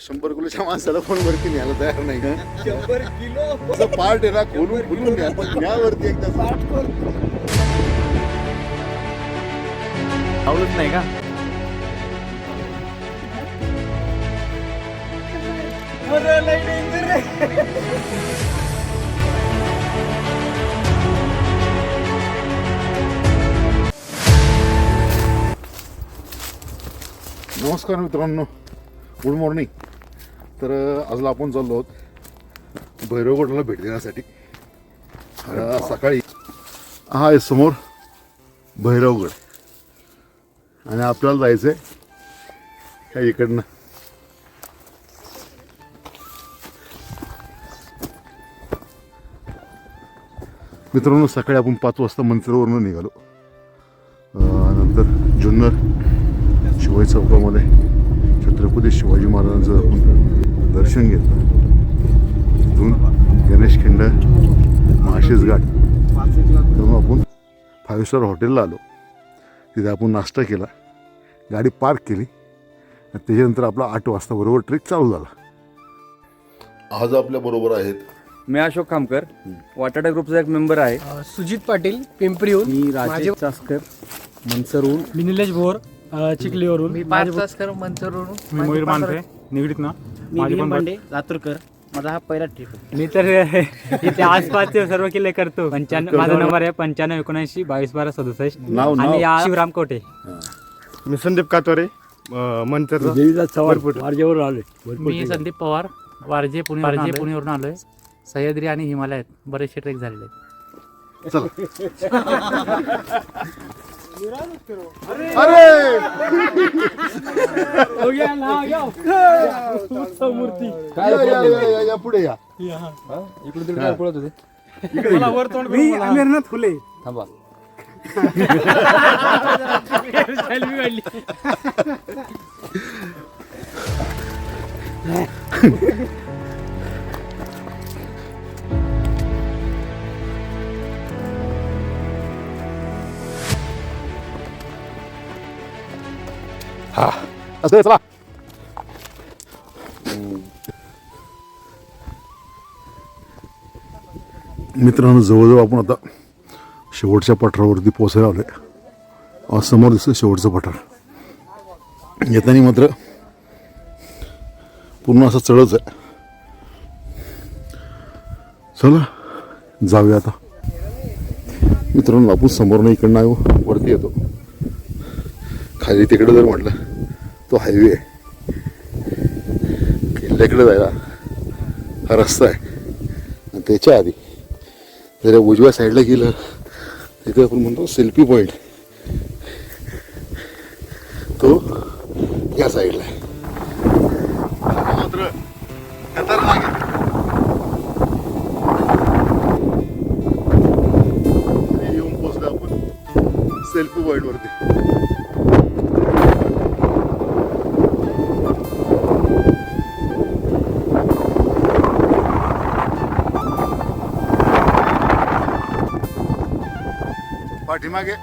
शंभर किलोच्या माणसाला कोण वरती न्यायला तयार नाही का शंभर किलो? असं पार्ट आहे ना खोलून खोलून न्या पण न्यावरती एकदा आवडत नाही का? अरे नमस्कार मित्रांनो गुड मॉर्निंग. तर आज आपण चाललो आहोत भैरवगडला भेट देण्यासाठी. सकाळी हा आहे समोर भैरवगड आणि आपल्याला जायचं आहे ह्या इकडनं. मित्रांनो सकाळी आपण पाच वाजता मंचरवरून निघालो. नंतर जुन्नर शिवाई चौकामध्ये छत्रपती शिवाजी महाराजांचं आपण दर्शन घेतलं. तिथून गणेश खिंड महाशेज घाट. मग आपण फाईव्ह स्टार हॉटेलला आलो. तिथे आपण नाश्ता केला. गाडी पार्क केली. आणि त्याच्यानंतर आपला आठ वाजता बरोबर ट्रेक चालू झाला. आज आपल्या बरोबर आहेत. मी अशोक खामकर. वाटाडा ग्रुपचा एक मेंबर आहे. सुजित पाटील पिंपरीहून. मी राजेश चासकर मनसरहून. मी निलेश भोर चिखलीवरून. मी पाच तासकर मंचवरून मी मयूर मांढरे. निगडीत ना? मी माझी पण पांडे लातूरकर. माझा हा पहिला ट्रिप मी तर इथे आसपासचे सर्व किल्ले करतो. पंच्याण्णव माझा नंबर आहे पंच्याण्णव एकोणऐंशी बावीस बारा सदुसष्ट. नाव नाव आणि या शिवराम कोटे. मी संदीप कातोरे मंचर मी संदीप पवार वारजे पुणे वारजे पुणेवरून आलोय. सह्याद्री आणि हिमालयात बरेचसे ट्रेक झालेले आहेत. अरे या, या, या, या, या, पुढे या इकडून तिकडे काय पळत होते मी अमेरनाथ फुले थांबा असं चला. मित्रांनो जवळजवळ आपण आता शेवटच्या पठारावरती पोचायला आलोय. समोर दिसतं शेवटचं पठार. येताना मात्र पूर्ण असं चढच आहे. चला जाऊया आता. मित्रांनो आपण समोरनं इकडनं वरती येतो. खाली तिकडे जर म्हटलं तो हायवे आहे किल्ल्याकडे जायला हा रस्ता आहे. आणि त्याच्या आधी जर या उजव्या साईडला गेलं तिथे आपण म्हणतो सेल्फी पॉईंट तो या साईडला आहे. मात्र खतरनाक आहे. येऊन पोचलो आपण सेल्फी पॉईंट पाठीमागे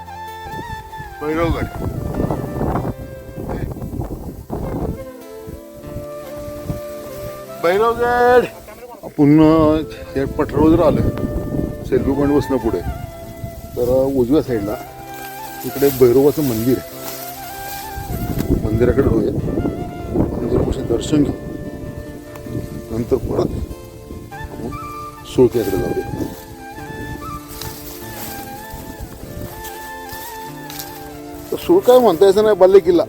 भैरवगड भैरवगड आपण हे पठारावर जर आलं सेल्फी पॉईंट बसणं पुढे. तर उजव्या साईडला तिकडे भैरवाचं मंदिर आहे. मंदिराकडे जाऊया. मंदिरापाशी दर्शन घेऊ. नंतर परत आपण सुळक्याकडे जाऊया. सूळ काय म्हणता यायचं नाही बाल्य किल्ला.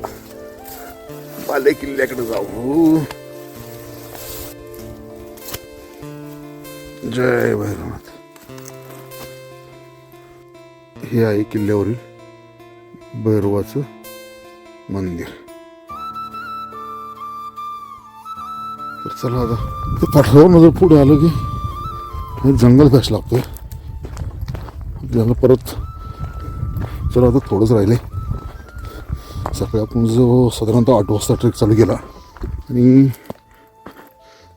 बाल्य किल्ल्याकडे जाऊ. जय भैरवनाथ. हे आहे किल्ल्यावरील भैरवाचं मंदिर. तर चला आता ते पठारावरून जर पुढे आलं की हे जंगल फॅश लागतोय? आपल्याला परत चला आता थोडंच राहिले. सकाळी आपण जो साधारणतः आठ वाजता ट्रेक चालू केला आणि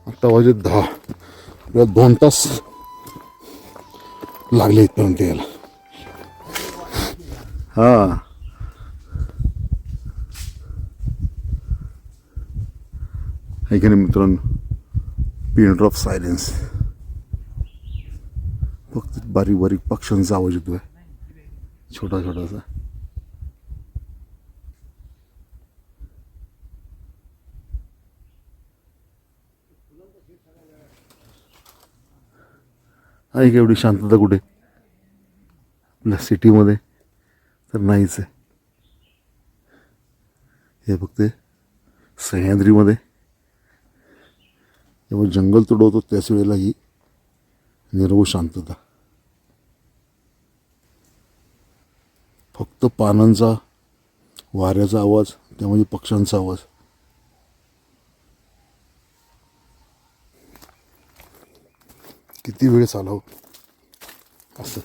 आत्ता वाजे दहा आपल्याला दोन तास लागले इथपर्यंत यायला. हां. आहे की नाही मित्रांनो पिन ड्रॉप सायलेन्स फक्त बारीक बारीक पक्ष्यांचा आवाज येतोय. छोटा छोटासा आहे का एवढी शांतता कुठे? आपल्या सिटीमध्ये तर नाहीच आहे. हे फक्त सह्याद्रीमध्ये. जेव्हा जंगल तुडवतो त्याच वेळेला ही निरव शांतता. फक्त पानांचा वाऱ्याचा आवाज त्यामध्ये पक्ष्यांचा आवाज. किती वेळ चालाव? असं.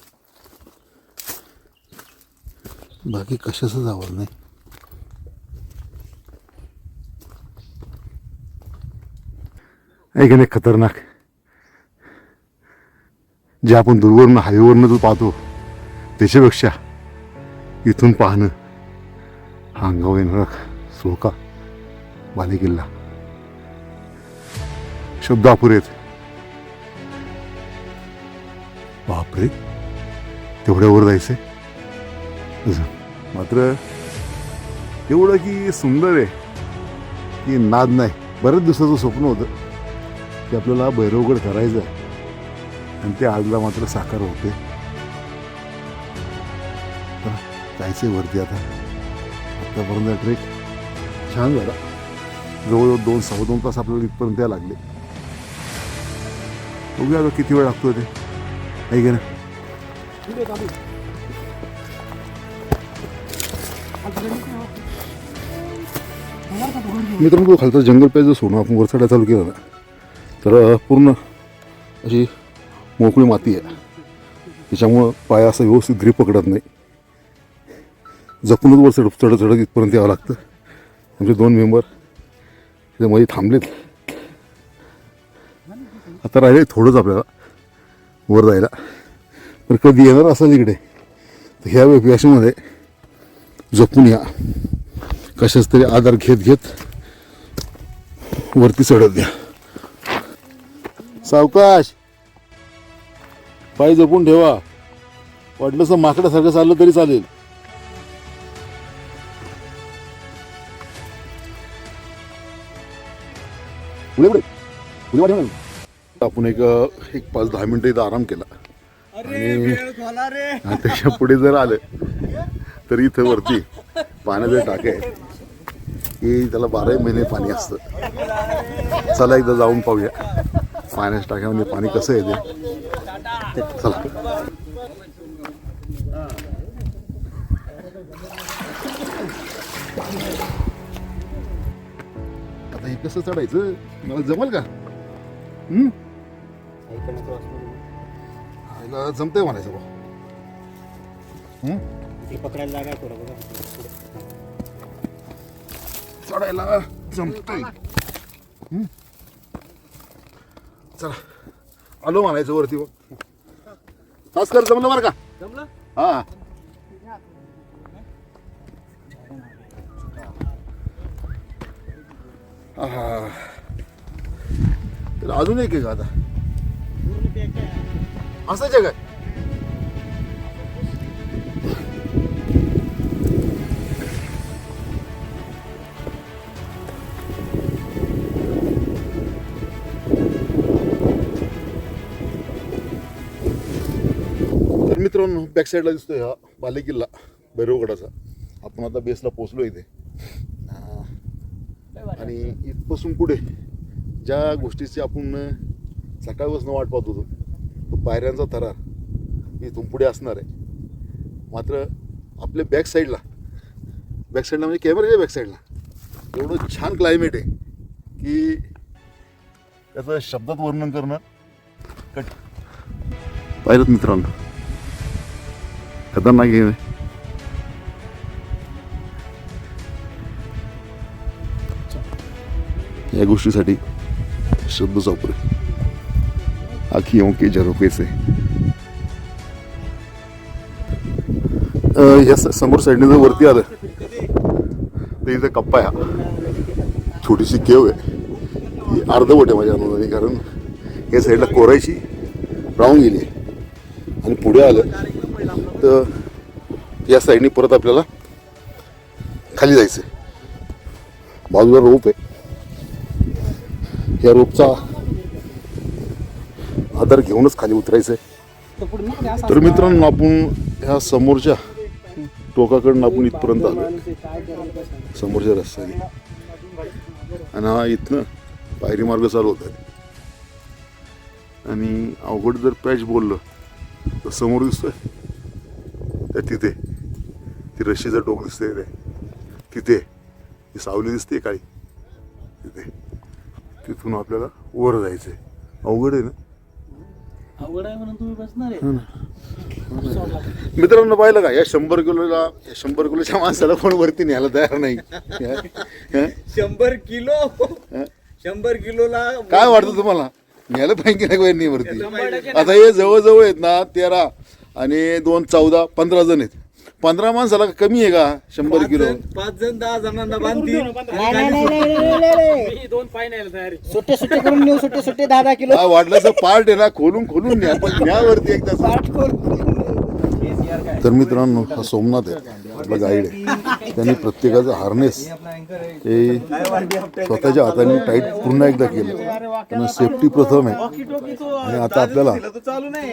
बाकी कशाचंच आवाज नाही? ऐकणे नाही खतरनाक? जे आपण दूरवरनं हायवेवरनं जो पाहतो त्याच्यापेक्षा इथून पाहणं हा अंगावर येणारा सोका बालेकिल्ला. शब्द अपुरे आहेत. बापरे तेवढ्यावर जायचंय. असं. मात्र एवढं की सुंदर आहे की नाद नाही. बऱ्याच दिवसाचं स्वप्न होतं की आपल्याला भैरवगड करायचं आहे. आणि ते आजला मात्र साकार होते. तर वरती आता. आत्तापर्यंत ट्रेक छान झाला. जवळजवळ दोन सव्वा दोन तास आपल्याला इथपर्यंत लागले. बघूया आता किती वेळ लागतो ते. आहे की नाही मित्रांनो तो खालचा जंगल पाहिजे सोडून आपण वर चालू केलं ना तर पूर्ण अशी मोकळी माती आहे. त्याच्यामुळं पाय असं व्यवस्थित ग्रीप पकडत नाही. जपूनच वर चढ चढत चढत इथपर्यंत यावं लागतं. आमचे दोन मेंबर त्यामध्ये थांबलेत. आता राहिले थोडंच आपल्याला. वर जायला. पण कधी येणार असाल इकडे तर ह्या व्यासमध्ये जपून या. कशाच तरी आधार घेत घेत वरती चढत द्या सावकाश! पाय जपून ठेवा. वाटलंच तर माकडासारखं चाललं तरी चालेल. पुढे पुढे पुढे आपण एक एक पाच दहा मिनिटं इथं आराम केला. आणि त्याच्या पुढे जर आलं तर इथं वरती पाण्याचे टाके की त्याला बाराही महिने पाणी असतं. चला एकदा जाऊन पाहूया. पाण्याच्या टाक्यामध्ये पाणी कसं येते चला. आता हे कसं चढायचं? मला जमल का? हम्म? आईला जमतंय म्हणायचं बा हम्म? चढायला जमतंय? चला. आलो म्हणायचं वरती बघ तास कर जमलं बरं का? जमलं? हा. तर अजून एक आहे का आता? काय तर मित्रांनो बॅक साईडला दिसतोय हा बालेकिल्ला भैरवगडाचा आपण आता बेसला पोचलो इथे. आणि इथपासून पुढे ज्या गोष्टीची आपण सकाळपासून वाट पाहत होतो. तो पायऱ्यांचा थरार इथून पुढे असणार आहे. मात्र आपल्या बॅक साईडला बॅक साईडला म्हणजे कॅमेऱ्याच्या बॅक साईडला एवढं छान क्लायमेट आहे की त्याचं शब्दात वर्णन करणं कट पाहिलं मित्रांनो? खतरनाक आहे या गोष्टीसाठी शब्द वापरे आँखियों के झरोके से। या समोर साईडने जर वरती आलं. तर इथे कप्पा आहे. हा छोटीशी केव आहे. ही अर्धवट आहे माझ्या अनुदानी कारण या साईडला कोरायची राहून गेली आणि पुढे आलं तर या साईडने परत आपल्याला खाली जायचं बाजूला रोप आहे. या रोपचा आधार घेऊनच खाली उतरायचं आहे. तर मित्रांनो आपण ह्या समोरच्या टोकाकडून आपण इथपर्यंत आलो समोरच्या रस्त्याने. आणि हा इथनं पायरी मार्ग चालू होत आहे आणि अवघड जर पॅच बोललं तर समोर दिसतोय. त्या तिथे. ती रशीचं टोक दिसतंय ते तिथे. ती सावली दिसते काळी. तिथे. तिथून आपल्याला वर जायचंय. अवघड आहे ना? अवघड आहे म्हणून तुम्ही बसणार आहे. मित्रांनो पाहिलं का? या शंभर किलोला या शंभर किलोच्या माणसाला कोण वरती न्यायला तयार नाही. हं? शंभर किलो? शंभर किलोला काय वाटतं तुम्हाला? न्यायला पाहिजे नाही वरती वरती आता हे जवळजवळ आहेत ना तेरा आणि दोन चौदा पंधरा जण आहेत. पंधरा माणसाला कमी आहे का? शंभर किलो. पाच जण दहा जणांना बांधतील. सुट्टे सुट्टे करून नेऊ सुट्टे सुट्टे दहा दहा किलो. काय वाटलं तर पार्ट आहे ना खोलून खोलून न्या पण न्या वरती एकदा तर मित्रांनो हा सोमनाथ आहे आपला गाईड आहे. त्यांनी प्रत्येकाचं हार्नेस हे स्वतःच्या हाताने टाईट पुन्हा एकदा केलं. त्यांना सेफ्टी प्रथम आहे. आणि आता आपल्याला तर चालू नाही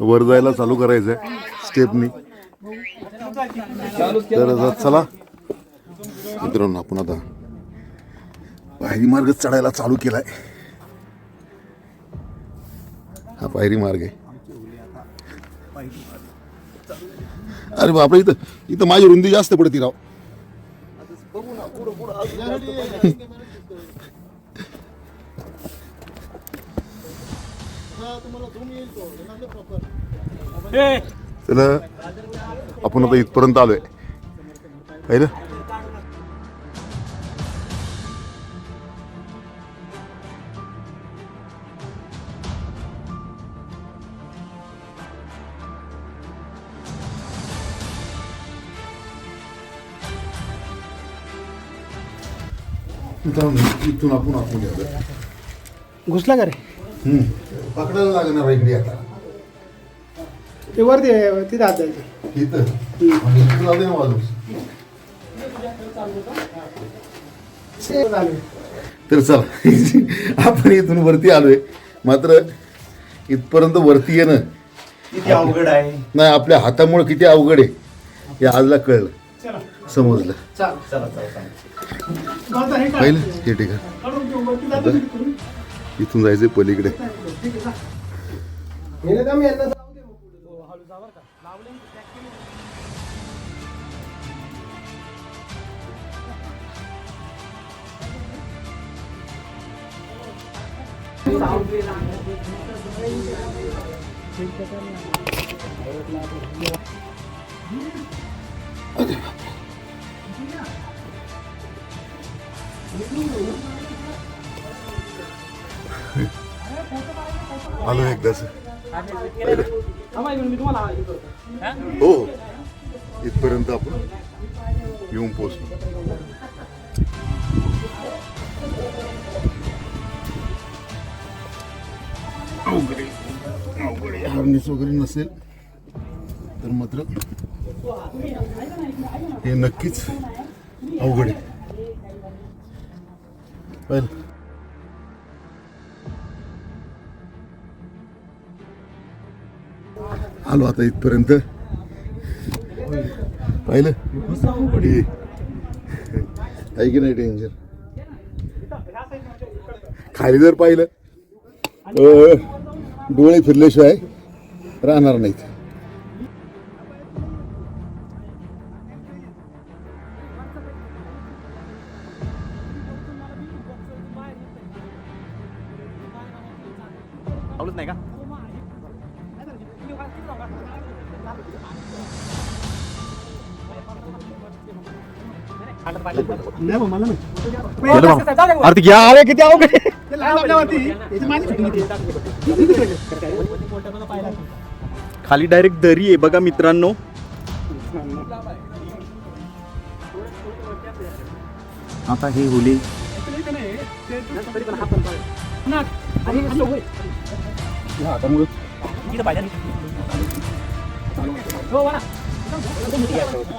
वर जायला चालू करायचं आहे स्टेपनी तर चला. मित्रांनो आपण आता पायरी मार्ग चढायला चालू केलाय. हा पायरी मार्ग आहे. अरे बापरे इथं इथं माझी रुंदी जास्त पडती राव. चला. आपण आता इथपर्यंत आलोय. पाहिलं मित्रांनो, इथून आपण आपण गेलो घुसला का रे? पकडायला लागणार इकडे आता. ते वरती तिथे हात द्यायचे इथं आणि ना बाजूस तर चला आपण इथून वरती आलोय मात्र इथपर्यंत वरती येणं किती अवघड आहे. नाही आपल्या हातामुळे किती अवघड आहे. हे आजला कळलं. समजलं. पाहिलं हे ठिकाण इथून जायचंय पलीकडे. आलो एकदाच हो हो. इथपर्यंत आपण येऊन पोहोचलो. हार्नेस वगैरे नसेल तर मात्र हे नक्कीच अवघड आहे. पाहिलं. आलो आता इथपर्यंत. पाहिलं? हे. आहे की नाही टेन्शन खाली जर पाहिलं. डोळे फिरल्याशिवाय राहणार नाहीत. नाही का? अरे घ्या अरे किती अवघड खाली डायरेक्ट दरी आहे बघा मित्रांनो. आता हे हुली.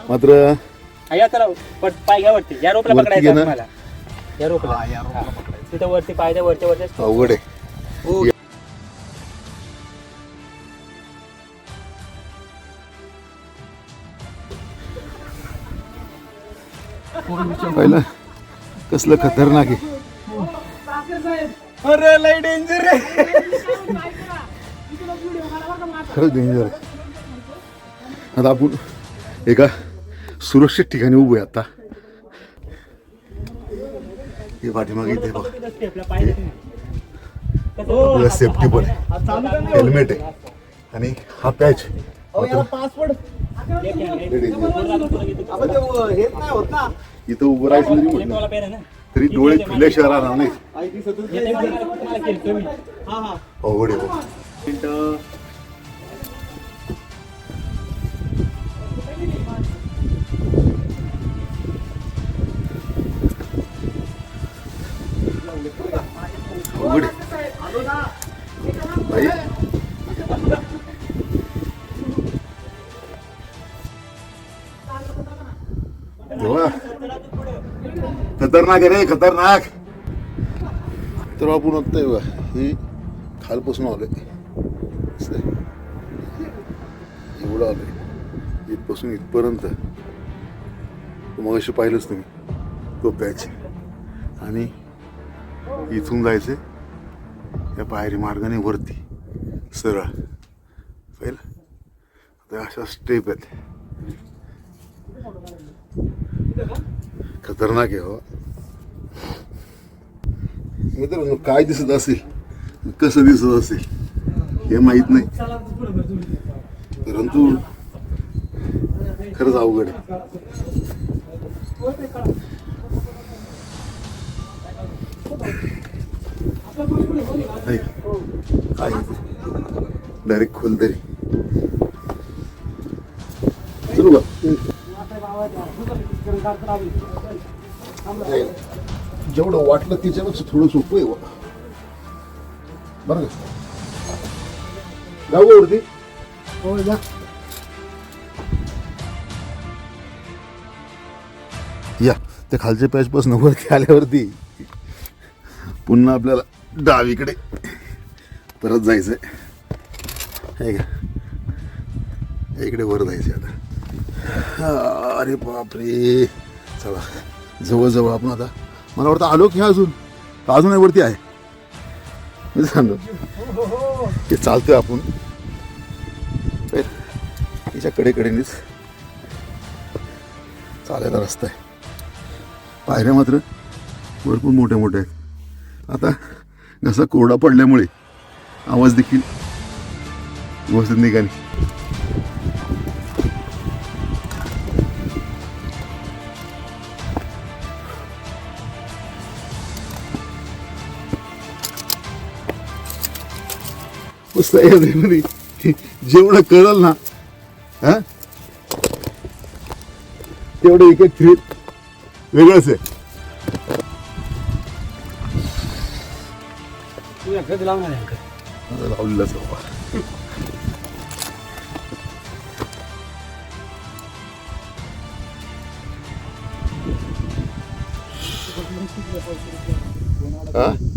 मात्र या रोपला पकडायचं या रोपला. तिथं वरती पाय द्या वरच्या वरच्या अवघड आहे. पहिलं? कसलं खतरनाक आहे. अरे लय डेंजर आहे. खरंच डेंजर आहे. आता आपण एका सुरक्षित ठिकाणी उभे आता. हे पाठीमागे इथे बघ. सेफ्टी पण आहे. हेल्मेट आहे. आणि हा पॅच इथं उभं राहायचं जरी म्हटलं तरी डोळे खुल्याशिवाय राहणार नाही अवघड आहे बघ. अवघड आहे. भाई देवा. खतरनाक आहे रे खतरनाक. तर आपण आता हे बघा, खालपासून आलोय. एवढं आलोय. इथपासून इथपर्यंत. मग अशी पाहिलंच तुम्ही तो पॅच आणि इथून जायचं या पायरी मार्गाने वरती. सरळ. पाहिलं? आता अशा स्टेप आहेत. खतरनाक आहे हो. मित्रांनो काय दिसत असेल? कसं दिसत असेल? हे माहीत नाही. परंतु खरंच अवघड आहे. काय? डायरेक्ट खोल तरी. जेवढं वाटलं त्याच्यापेक्षा थोडं सोपं आहे. बरं का? जाऊ वरती? हो जा. या त्या खालच्या पॅचपासून वरती आल्यावरती पुन्हा आपल्याला डावीकडे परत जायचंय. आहे का इकडे वर जायचंय आता. अरे बापरे. चला जवळजवळ आपण आता मला वाटतं आलो की अजून? का अजून आहे वरती आहे? मी सांगतो. ते चालतोय आपण. तर तिच्या कडेकडेनेच. चालायला रस्ता आहे. पायऱ्या मात्र भरपूर मोठ्या मोठ्या आहेत. आता घसा कोरडा पडल्यामुळे आवाज देखील व्यवस्थित निघाली. मध्ये जेवढं कळल ना हा? तेवढं एक एक ट्रिप वेगळंच आहे. लावलेलंच बाबा. हा?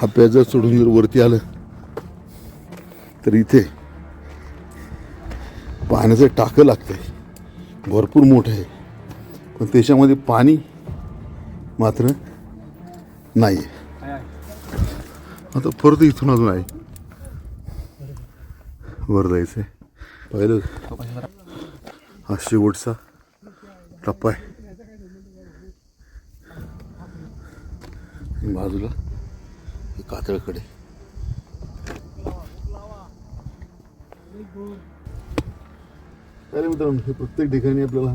हा पॅच जर सोडून जर वरती आलं तर इथे पाण्याचं टाकं लागतं आहे भरपूर मोठं आहे. पण त्याच्यामध्ये पाणी मात्र नाही आता परत इथून अजून आहे. वर जायचं आहे पाहिलं? हा शेवटचा टप्पा आहे. बाजूला. कातळकडे. अरे मित्रांनो हे प्रत्येक ठिकाणी आपल्याला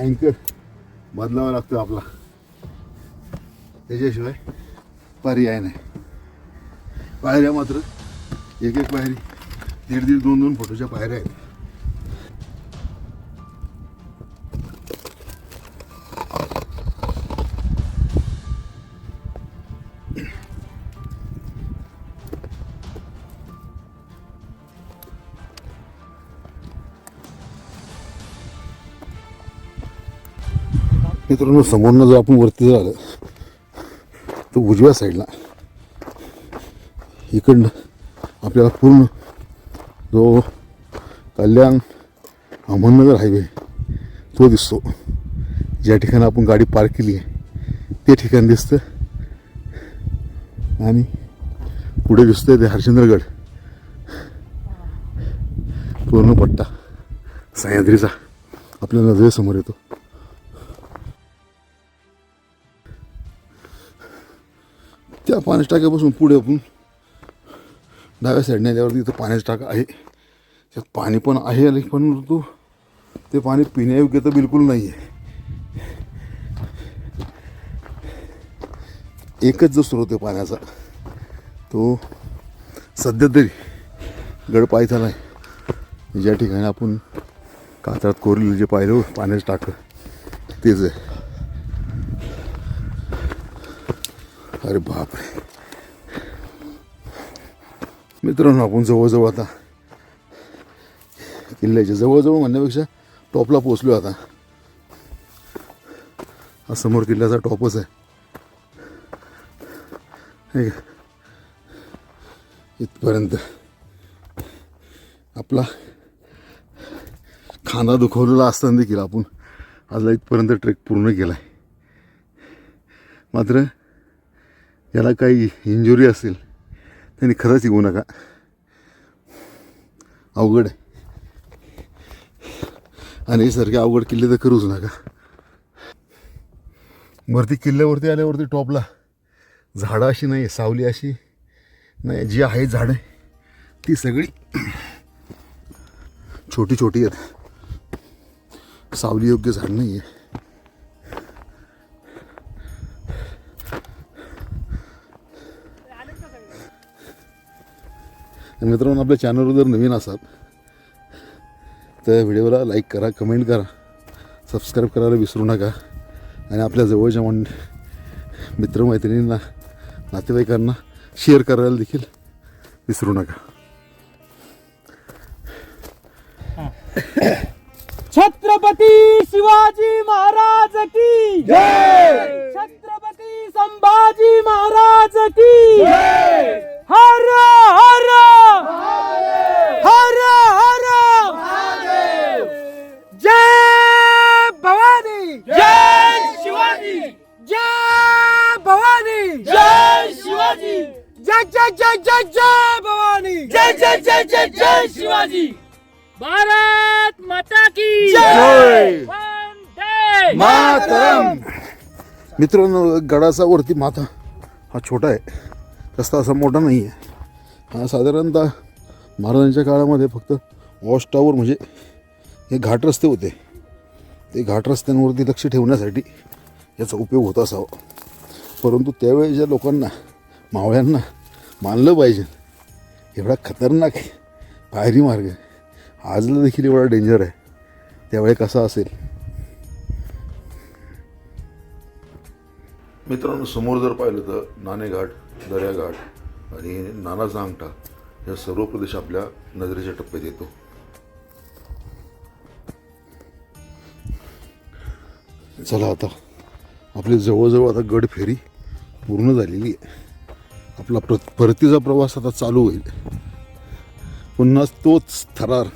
अँकर बदलावा लागतो आपला. त्याच्याशिवाय पर्याय नाही. पायऱ्या मात्र एक एक पायरी दीड दीड दोन दोन फोटोच्या पायऱ्या आहेत. मित्रांनो समोरनं जर आपण वरती जर आलं तर उजव्या साईडला इकडनं आपल्याला पूर्ण जो कल्याण अहमदनगर हायवे तो दिसतो. ज्या ठिकाणी आपण गाडी पार्क केली आहे ते ठिकाण दिसतं. आणि पुढे दिसतंय ते हरिश्चंद्रगड पूर्ण पट्टा. सह्याद्रीचा आपल्या नजरेसमोर येतो. त्या पाण्याच्या टाक्यापासून पुढे आपण डाव्या साईडने आल्यावरती इथं पाण्याचा टाका आहे. त्यात पाणी पण आहे आणि पण तो ते पाणी पिण्यायोग्य तर बिलकुल नाही आहे एकच जो स्रोत आहे पाण्याचा तो सध्या तरी गड पायथान आहे. ज्या ठिकाणी आपण कातरात कोरलेलं जे पाहिलं पाण्याचं टाकं तेच आहे. अरे बापरे. मित्रांनो आपण जवळजवळ आता किल्ल्याच्या जवळजवळ म्हणण्यापेक्षा टॉपला पोचलो आता. हा समोर किल्ल्याचा टॉपच आहे. हे का? इथपर्यंत. आपला खांदा दुखवलेला असताना देखील आपण आजला इथपर्यंत ट्रेक पूर्ण केला आहे मात्र याला काही इंजुरी असेल त्यांनी खरंच येऊ नका. अवघड आहे. आणि सारखे अवघड किल्ले तर करूच नका. वरती किल्ल्यावरती आल्यावरती टॉपला झाडं अशी नाही सावली अशी नाही जी आहे झाडं ती सगळी छोटी छोटी आहेत. सावली योग्य झाड नाही आहे मित्रांनो आपल्या चॅनलवर जर नवीन असाल तर व्हिडिओला लाईक करा कमेंट करा सबस्क्राईब करायला विसरू नका. आणि आपल्या जवळच्या मन मित्रमैत्रिणींना नातेवाईकांना शेअर करायला देखील विसरू नका. छत्रपती शिवाजी महाराज की छत्रपती संभाजी महाराज की हर मित्रांनो गडाचा वरती माथा हा छोटा आहे. रस्ता असा मोठा नाही आहे हा साधारणतः महाराजांच्या काळामध्ये फक्त वॉश टावर म्हणजे हे घाट रस्ते होते. ते घाट रस्त्यांवरती लक्ष ठेवण्यासाठी याचा उपयोग होत असावा. परंतु त्यावेळेच्या लोकांना मावळ्यांना मानलं पाहिजे एवढा खतरनाक पायरी मार्ग. आजला देखील एवढा डेंजर आहे. त्यावेळी कसा असेल? मित्रांनो समोर जर पाहिलं तर नाणेघाट दर्याघाट आणि नानाचा अंगठा या सर्व प्रदेश आपल्या नजरेच्या टप्प्यात येतो. चला आता आपली जवळजवळ आता गड फेरी पूर्ण झालेली आहे. आपला प्र परतीचा प्रवास आता चालू होईल. पुन्हा तोच थरार